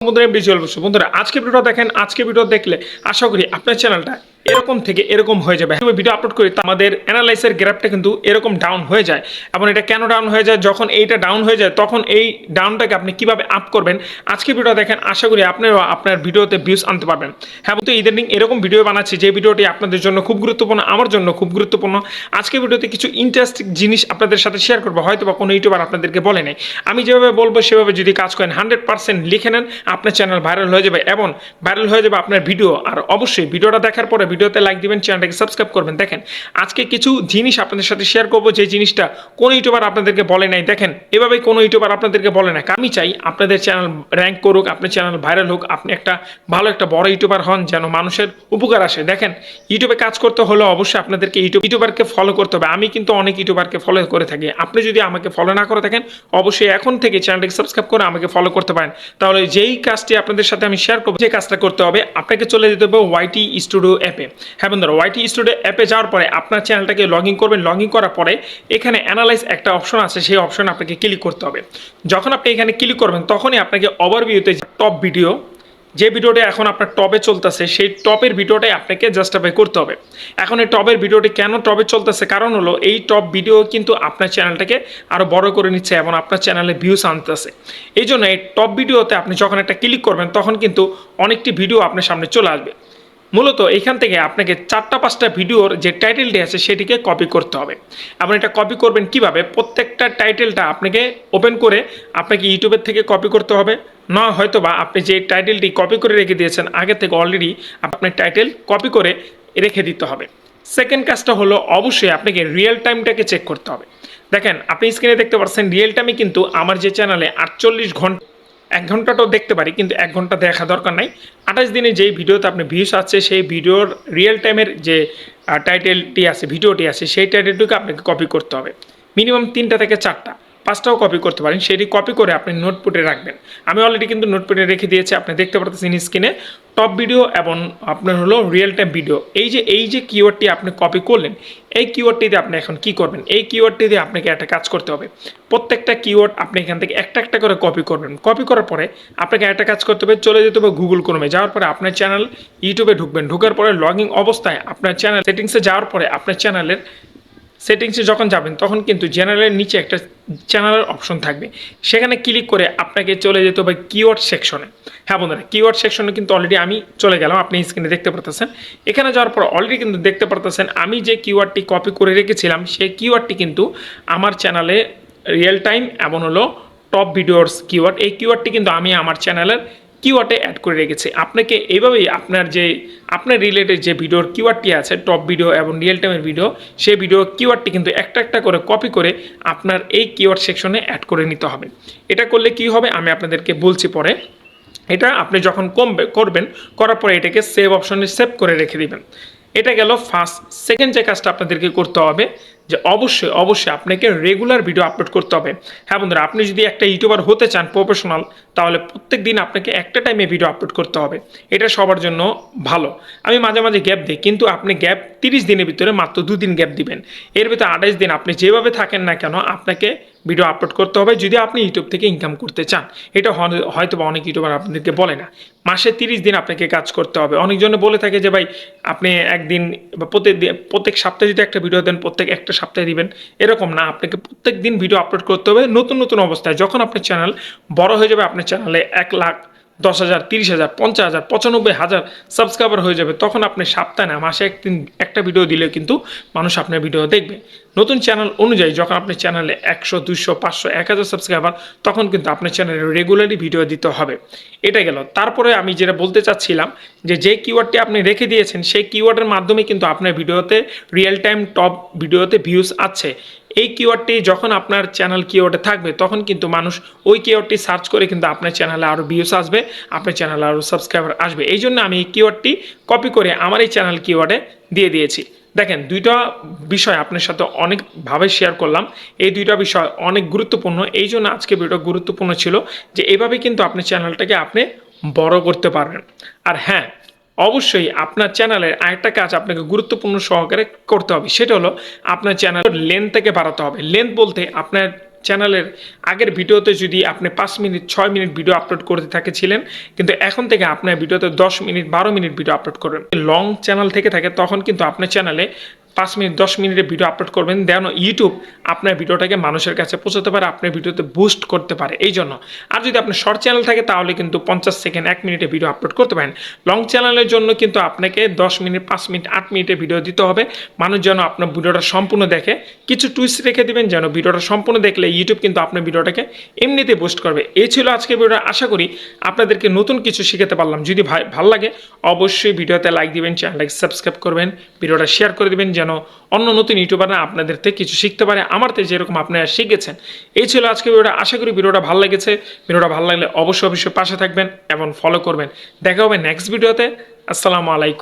বন্ধুরা এমডি বসু। বন্ধুরা আজকে ভিডিও দেখেন আজকে ভিডিও দেখলে আশা করি আপনার চ্যানেলটা এরকম থেকে এরকম হয়ে যাবে। ভিডিও আপলোড করি, তো আমাদের অ্যানালাইসের গ্রাফটা কিন্তু এরকম ডাউন হয়ে যায়। এবং এটা কেন ডাউন হয়ে যায়? যখন এইটা ডাউন হয়ে যায়, তখন এই ডাউনটাকে আপনি কীভাবে আপ করবেন? আজকে ভিডিও দেখেন, আশা করি আপনারাও আপনার ভিডিওতে ভিউজ আনতে পারবেন। হ্যাঁ কিন্তু ইদানিং এরকম ভিডিও বানাচ্ছি, যে ভিডিওটি আপনাদের জন্য খুব গুরুত্বপূর্ণ, আমার জন্য খুব গুরুত্বপূর্ণ। আজকে ভিডিওতে কিছু ইন্টারেস্টিং জিনিস আপনাদের সাথে শেয়ার করব হয়তো বা কোনো ইউটিউবার আপনাদেরকে বলে নেই। আমি যেভাবে বলব, সেভাবে যদি কাজ করেন হান্ড্রেড পার্সেন্ট লিখে নেন, আপনার চ্যানেল ভাইরাল হয়ে যাবে এবং ভাইরাল হয়ে যাবে আপনার ভিডিও আর অবশ্যই ভিডিওটা দেখার পরে ভিডিওতে লাইক দিবেন চ্যানেলটাকে সাবস্ক্রাইব করবেন। দেখেন, আজকে কিছু জিনিস আপনাদের সাথে শেয়ার করব। যে জিনিসটা কোনো ইউটিউবার আপনাদেরকে বলে নাই। দেখেন এভাবে কোনো ইউটিউবার আপনাদেরকে বলে না আমি চাই আপনাদের চ্যানেল র্যাঙ্ক করুক আপনার চ্যানেল ভাইরাল হোক, আপনি একটা ভালো একটা বড় ইউটিউবার হন যেন মানুষের উপকার আসে। দেখেন ইউটিউবে কাজ করতে হলে অবশ্যই আপনাদেরকে ইউটিউব ইউটিউবারকে ফলো করতে হবে। আমি কিন্তু অনেক ইউটিউবারকে ফলো করে থাকি। আপনি যদি আমাকে ফলো না করে থাকেন, অবশ্যই এখন থেকে চ্যানেলটাকে সাবস্ক্রাইব করে আমাকে ফলো করতে পারেন। তাহলে যেই কাজটি আপনাদের সাথে আমি শেয়ার করব, যে কাজটা করতে হবে, আপনাকে চলে যেতে হবে ওয়াইটি স্টুডিও অ্যাপে হ্যাঁ বন্ধুরা ওয়াইটি স্টুডিও অ্যাপে যাওয়ার পরে আপনার চ্যানেলটাকে লগ ইন করবেন। লগ ইন করার পরে এখানে অ্যানালাইজ একটা অপশন আছে, সেই অপশন আপনাকে ক্লিক করতে হবে। যখন আপনি এখানে ক্লিক করবেন, তখনই আপনাকে ওভারভিউতে টপ ভিডিও যে ভিডিওটা এখন আপনার টপে চলতেছে, সেই টপের ভিডিওটাই আপনাকে জাস্টিফাই করতে হবে। এখন এই টপের ভিডিওটি কেন টপে চলতেছে? কারণ হলো, এই টপ ভিডিও কিন্তু আপনার চ্যানেলটাকে আরও বড় করে নিচ্ছে এবং আপনার চ্যানেলে ভিউস আনতেছে। এই জন্য এই টপ ভিডিওতে আপনি যখন একটা ক্লিক করবেন, তখন কিন্তু অনেকটি ভিডিও আপনার সামনে চলে আসবে। মূলত এখান থেকে আপনাকে চারটা পাঁচটা ভিডিওর যে টাইটেলটি আছে সেটিকে কপি করতে হবে। এবং এটা কপি করবেন কীভাবে? প্রত্যেকটা টাইটেলটা আপনাকে ওপেন করে আপনাকে ইউটিউবের থেকে কপি করতে হবে। না হয়তো বা আপনি যে টাইটেলটি কপি করে রেখে দিয়েছেন, আগে থেকে অলরেডি আপনার টাইটেল কপি করে রেখে দিতে হবে। সেকেন্ড কাজটা হলো অবশ্যই আপনাকে রিয়েল টাইমটাকে চেক করতে হবে। দেখেন, আপনি স্ক্রিনে দেখতে পাচ্ছেন রিয়েল টাইমে কিন্তু আমার যে চ্যানেলে আটচল্লিশ ঘণ্টা এক ঘন্টাটাও দেখতে পারি, কিন্তু এক ঘণ্টা দেখা দরকার নাই। আঠাশ দিনে যেই ভিডিওতে আপনি ভিউস আছে সেই ভিডিওর রিয়েল টাইমের যে টাইটেলটি আছে ভিডিওটি আছে, সেই টাইটেলটিকে আপনাকে কপি করতে হবে। মিনিমাম তিনটা থেকে চারটা। পাঁচটাও কপি করতে পারেন, সেটি কপি করে আপনি নোটপুটে রাখবেন। আমি অলরেডি কিন্তু নোটপুটে রেখে দিয়েছি, আপনি দেখতে পারতেছেন স্ক্রিনে টপ ভিডিও এবং আপনার হলো রিয়েল টাইম ভিডিও এই যে এই যে কিওয়ার্ডটি আপনি কপি করলেন, এই কিওয়ার্ডটিতে আপনি এখন কি করবেন? এই কিওয়ার্ডটি দিয়ে আপনাকে একটা কাজ করতে হবে। প্রত্যেকটা কিওয়ার্ড আপনি এখান থেকে একটা একটা করে কপি করবেন। কপি করার পরে আপনাকে একটা কাজ করতে হবে, চলে যেতে হবে গুগল ক্রোমে যাওয়ার পরে আপনার চ্যানেল ইউটিউবে ঢুকবেন। ঢুকার পরে লগিং অবস্থায় আপনার চ্যানেল সেটিংসে যাওয়ার পরে আপনার চ্যানেলের সেটিংসে যখন যাবেন, তখন কিন্তু চ্যানেলের নিচে একটা চ্যানেলের অপশন থাকবে। সেখানে ক্লিক করে আপনাকে চলে যেতে হবে কিওয়ার্ড সেকশনে হ্যাঁ বন্ধুরা কিওয়ার্ড সেকশনে কিন্তু অলরেডি আমি চলে গেলাম, আপনি স্ক্রিনে দেখতে পারতেছেন। এখানে যাওয়ার পর অলরেডি কিন্তু দেখতে পারতেছেন, আমি যে কিওয়ার্ডটি কপি করে রেখেছিলাম, সেই কিওয়ার্ডটি কিন্তু আমার চ্যানেলে রিয়েল টাইম এবং হলো টপ ভিডিওর্স কিওয়ার্ড এই কিওয়ার্ডটি কিন্তু আমি আমার চ্যানেলের কিওয়ার্ডে অ্যাড করে রেখেছি। আপনাকে এইভাবেই আপনার যে, আপনার রিলেটেড যে ভিডিওর কিওয়ার্ডটি আছে টপ ভিডিও এবং রিয়েল টাইমের ভিডিও সেই ভিডিও কিওয়ার্ডটি কিন্তু একটা একটা করে কপি করে আপনার এই কিওয়ার্ড সেকশনে অ্যাড করে নিতে হবে। এটা করলে কি হবে? আমি আপনাদেরকে বলছি পরে। এটা আপনি যখন কমবে করবেন, করার পরে এটাকে সেভ অপশনে সেভ করে রেখে দিবেন। এটা গেল ফার্স্ট সেকেন্ড যে কাজটা আপনাদেরকে করতে হবে যে অবশ্যই অবশ্যই আপনাকে রেগুলার ভিডিও আপলোড করতে হবে। হ্যাঁ বন্ধুরা, আপনি যদি একটা ইউটিউবার হতে চান প্রফেশনাল তাহলে প্রত্যেক দিন আপনাকে একটা টাইমে ভিডিও আপলোড করতে হবে। এটা সবার জন্য ভালো। আমি মাঝে মাঝে গ্যাপ দিই, কিন্তু আপনি গ্যাপ তিরিশ দিনের ভিতরে মাত্র দুদিন গ্যাপ দিবেন। এর ভিতরে আঠাশ দিন আপনি যেভাবে থাকেন না কেন, আপনাকে ভিডিও আপলোড করতে হবে। যদি আপনি ইউটিউব থেকে ইনকাম করতে চান, এটা হয়তো বা অনেক ইউটিউবার আপনাদেরকে বলে না। মাসে তিরিশ দিন আপনাকে কাজ করতে হবে। অনেকজনে বলে থাকে যে, ভাই, আপনি একদিন বা প্রত্যেক প্রত্যেক সপ্তাহে যদি একটা ভিডিও দেন, প্রত্যেক একটা সপ্তাহে দিবেন। এরকম না, আপনাকে প্রত্যেক দিন ভিডিও আপলোড করতে হবে। নতুন নতুন অবস্থায় যখন আপনার চ্যানেল বড় হয়ে যাবে, আপনার চ্যানেলে এক লাখ দশ হাজার, তিরিশ হাজার, পঞ্চাশ হাজার, পঁচানব্বই হাজার সাবস্ক্রাইবার হয়ে যাবে। তখন আপনি সপ্তাহে মাসে একদিন একটা ভিডিও দিলে কিন্তু মানুষ আপনার ভিডিও দেখবে। নতুন চ্যানেল অনুযায়ী যখন আপনার চ্যানেলে একশো দুশো পাঁচশো, এক হাজার সাবস্ক্রাইবার তখন কিন্তু আপনার চ্যানেলে রেগুলারলি ভিডিও দিতে হবে। এটা গেল। তারপরে আমি যেটা বলতে চাচ্ছিলাম যে যে কিওয়ার্ডটি আপনি রেখে দিয়েছেন, সেই কিওয়ার্ডের মাধ্যমে কিন্তু আপনার ভিডিওতে রিয়েল টাইম টপ ভিডিওতে ভিউজ আছে। এই কিওয়ার্ডটি যখন আপনার চ্যানেল কিওয়ার্ডে থাকবে, তখন কিন্তু মানুষ ওই কিওয়ার্ডটি সার্চ করে কিন্তু আপনার চ্যানেলে আরও ভিউস আসবে, আপনার চ্যানেলে আরও সাবস্ক্রাইবার আসবে। এই জন্য আমি এই কিওয়ার্ডটি কপি করে আমার এই চ্যানেল কিওয়ার্ডে দিয়ে দিয়েছি। দেখেন, দুইটা বিষয় আপনার সাথে অনেকভাবে শেয়ার করলাম। এই দুইটা বিষয় অনেক গুরুত্বপূর্ণ। এই জন্য আজকে ভিডিও গুরুত্বপূর্ণ ছিল যে, এভাবে কিন্তু আপনি চ্যানেলটাকে আপনি বড় করতে পারবেন। আর হ্যাঁ অবশ্যই আপনার চ্যানেলের আরেকটা কাজ আপনাকে গুরুত্বপূর্ণ সহকারে করতে হবে। সেটা হলো আপনার চ্যানেলের লেন্থ থেকে বাড়াতে হবে। লেন্থ বলতে আপনার চ্যানেলের আগের ভিডিওতে যদি আপনি পাঁচ মিনিট, ছয় মিনিট ভিডিও আপলোড করতে থাকেছিলেন, কিন্তু এখন থেকে আপনার ভিডিওতে দশ মিনিট, বারো মিনিট ভিডিও আপলোড করবেন। লং চ্যানেল থেকে থাকে, তখন কিন্তু আপনার চ্যানেলে পাঁচ মিনিট, দশ মিনিটের ভিডিও আপলোড করবেন। দেন ইউটিউব আপনার ভিডিওটাকে মানুষের কাছে পৌঁছাতে পারে, আপনার ভিডিওতে বুস্ট করতে পারে। এই জন্য আর যদি আপনার শর্ট চ্যানেল থাকে, তাহলে কিন্তু পঞ্চাশ সেকেন্ড এক মিনিটে ভিডিও আপলোড করতে পারেন। লং চ্যানেলের জন্য কিন্তু আপনাকে দশ মিনিট, পাঁচ মিনিট, আট মিনিটে ভিডিও দিতে হবে। মানুষ যেন আপনার ভিডিওটা সম্পূর্ণ দেখে। কিছু টুইস্ট রেখে দিবেন, যেন ভিডিওটা সম্পূর্ণ দেখলে ইউটিউব কিন্তু আপনার ভিডিওটাকে এমনিতে বুস্ট করবে। এই ছিল আজকে ভিডিওটা আশা করি আপনাদেরকে নতুন কিছু শিখাতে পারলাম। যদি ভালো লাগে, অবশ্যই ভিডিওতে লাইক দিবেন চ্যানেলটাকে সাবস্ক্রাইব করবেন ভিডিওটা শেয়ার করে দিবেন যেন অন্য নতুন ইউটিউবাররা আপনাদের থেকে কিছু শিখতে পারে, আমার থেকে যেরকম আপনারা শিখেছেন। এই ছিল আজকে ভিডিওটা, আশা করি ভিডিওটা ভালো লেগেছে। ভিডিওটা ভালো লাগলে অবশ্যই অবশ্যই পাশে থাকবেন এবং ফলো করবেন। দেখা হবে নেক্সট ভিডিওতে আসসালামু আলাইকুম।